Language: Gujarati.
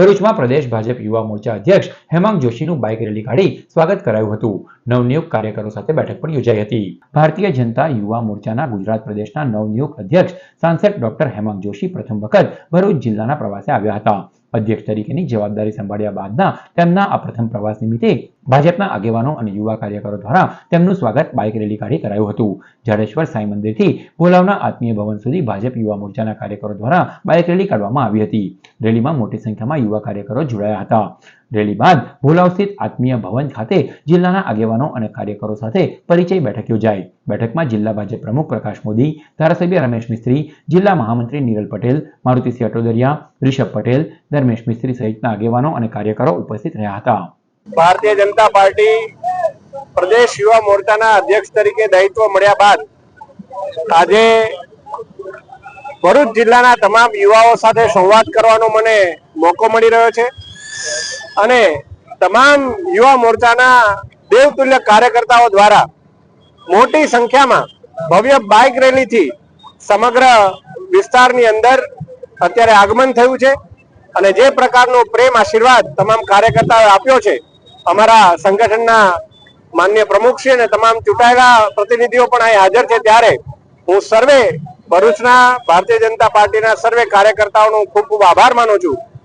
ભરૂચમાં પ્રદેશ ભાજપ યુવા મોરચા અધ્યક્ષ હેમાંગ જોશીનું બાઇક રેલી કાઢી સ્વાગત કરાયું હતું. નવનિયુક્ત કાર્યકરો સાથે બેઠક પણ યોજાઈ હતી. ભારતીય જનતા યુવા મોરચાના ગુજરાત પ્રદેશના નવનિયુક્ત અધ્યક્ષ સાંસદ ડોક્ટર હેમાંગ જોશી પ્રથમ વખત ભરૂચ જિલ્લાના પ્રવાસે આવ્યા હતા. અધ્યક્ષ તરીકેની જવાબદારી સંભાળ્યા બાદના તેમના આ પ્રથમ પ્રવાસ નિમિત્તે ભાજપના આગેવાનો અને યુવા કાર્યકરો દ્વારા તેમનું સ્વાગત બાઇક રેલી કાઢી કરાયું હતું. જાડેશ્વર સાંઈ મંદિરથી ભોલાવના આત્મીય ભવન સુધી ભાજપ યુવા મોરચાના કાર્યકરો દ્વારા બાઇક રેલી કાઢવામાં આવી હતી. રેલીમાં મોટી સંખ્યામાં યુવા કાર્યકરો જોડાયા હતા. રેલી બાદ ભોલાવ સ્થિત આત્મીય ભવન ખાતે જિલ્લાના આગેવાનો અને કાર્યકરો સાથે પરિચય બેઠક યોજાઈ. બેઠકમાં જિલ્લા ભાજપ પ્રમુખ પ્રકાશ મોદી, ધારાસભ્ય રમેશ મિસ્ત્રી, જિલ્લા મહામંત્રી નીરલ પટેલ મારુતિસિંહ અટોદરિયા રિષભ પટેલ, ધર્મેશ મિસ્ત્રી સહિતના આગેવાનો અને કાર્યકરો ઉપસ્થિત રહ્યા હતા. ભારતીય જનતા પાર્ટી પ્રદેશ યુવા મોરચાના અધ્યક્ષ તરીકે દાયિત્વ મળ્યા બાદ આજે ભરૂચ જિલ્લાના તમામ યુવાઓ સાથે સંવાદ કરવાનો મને મોકો મળી રહ્યો છે. અને તમામ યુવા મોરચાના દેવતુલ્ય કાર્યકર્તાઓ દ્વારા મોટી સંખ્યામાં ભવ્ય બાઇક રેલીથી સમગ્ર વિસ્તારની અંદર અત્યારે આગમન થયું છે. અને જે પ્રકારનો પ્રેમ આશીર્વાદ તમામ કાર્યકર્તાઓએ આપ્યો છે અમારા સંગઠનના માન્ય પ્રમુખ છે અને તમામ ચૂંટાયેલા પ્રતિનિધિઓ પણ અહીં હાજર છે. ત્યારે હું સર્વે ભરૂચના ભારતીય જનતા પાર્ટીના સર્વે કાર્યકર્તાઓનો ખૂબ ખૂબ આભાર માનું છું.